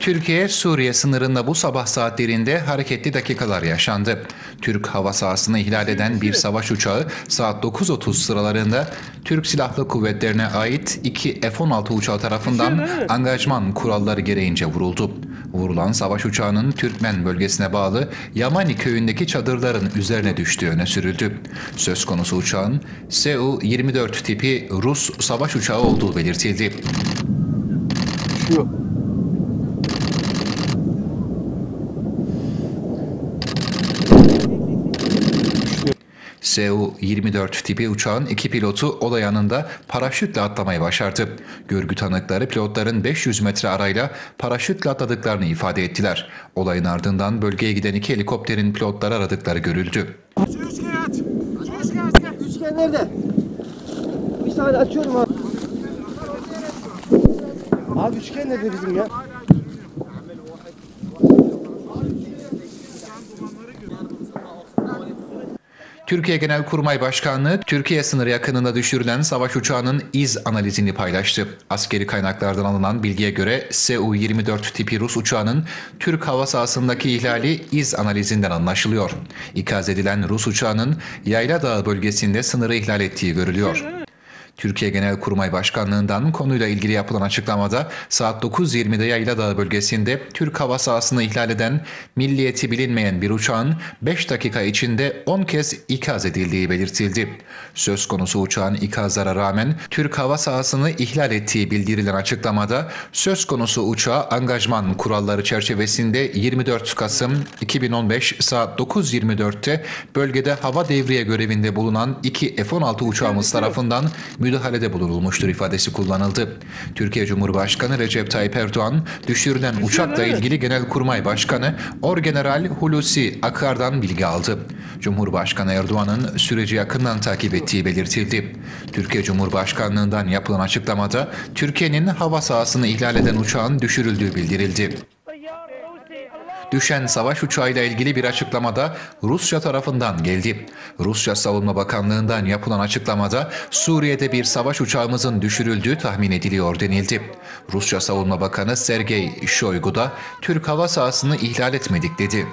Türkiye-Suriye sınırında bu sabah saatlerinde hareketli dakikalar yaşandı. Türk hava sahasını ihlal eden bir savaş uçağı saat 9.30 sıralarında Türk Silahlı Kuvvetlerine ait iki F-16 uçağı tarafından angajman kuralları gereğince vuruldu. Vurulan savaş uçağının Türkmen bölgesine bağlı Yamani köyündeki çadırların üzerine düştüğü öne sürüldü. Söz konusu uçağın Su-24 tipi Rus savaş uçağı olduğu belirtildi. Düşüyor. Su-24 tipi uçağın iki pilotu olay anında paraşütle atlamayı başardı. Görgü tanıkları pilotların 500 metre arayla paraşütle atladıklarını ifade ettiler. Olayın ardından bölgeye giden iki helikopterin pilotları aradıkları görüldü. Üçgen aç. Üçgen aç. Üçgen nerede? Bir saniye açıyorum abi. Abi üçgen nerede bizim ya? Türkiye Genelkurmay Başkanlığı, Türkiye sınırı yakınında düşürülen savaş uçağının iz analizini paylaştı. Askeri kaynaklardan alınan bilgiye göre Su-24 tipi Rus uçağının Türk hava sahasındaki ihlali iz analizinden anlaşılıyor. İkaz edilen Rus uçağının Yayla Dağı bölgesinde sınırı ihlal ettiği görülüyor. Türkiye Genelkurmay Başkanlığı'ndan konuyla ilgili yapılan açıklamada saat 9.20'de Yayladağ bölgesinde Türk hava sahasını ihlal eden milliyeti bilinmeyen bir uçağın 5 dakika içinde 10 kez ikaz edildiği belirtildi. Söz konusu uçağın ikazlara rağmen Türk hava sahasını ihlal ettiği bildirilen açıklamada söz konusu uçağa angajman kuralları çerçevesinde 24 Kasım 2015 saat 9.24'te bölgede hava devriye görevinde bulunan iki F-16 uçağımız tarafından müdahalede bulunulmuştur ifadesi kullanıldı. Türkiye Cumhurbaşkanı Recep Tayyip Erdoğan düşürülen uçakla ilgili Genelkurmay Başkanı Orgeneral Hulusi Akar'dan bilgi aldı. Cumhurbaşkanı Erdoğan'ın süreci yakından takip ettiği belirtildi. Türkiye Cumhurbaşkanlığından yapılan açıklamada Türkiye'nin hava sahasını ihlal eden uçağın düşürüldüğü bildirildi. Düşen savaş uçağıyla ilgili bir açıklamada Rusya tarafından geldi. Rusya Savunma Bakanlığı'ndan yapılan açıklamada Suriye'de bir savaş uçağımızın düşürüldüğü tahmin ediliyor denildi. Rusya Savunma Bakanı Sergey Shoigu da Türk hava sahasını ihlal etmedik dedi.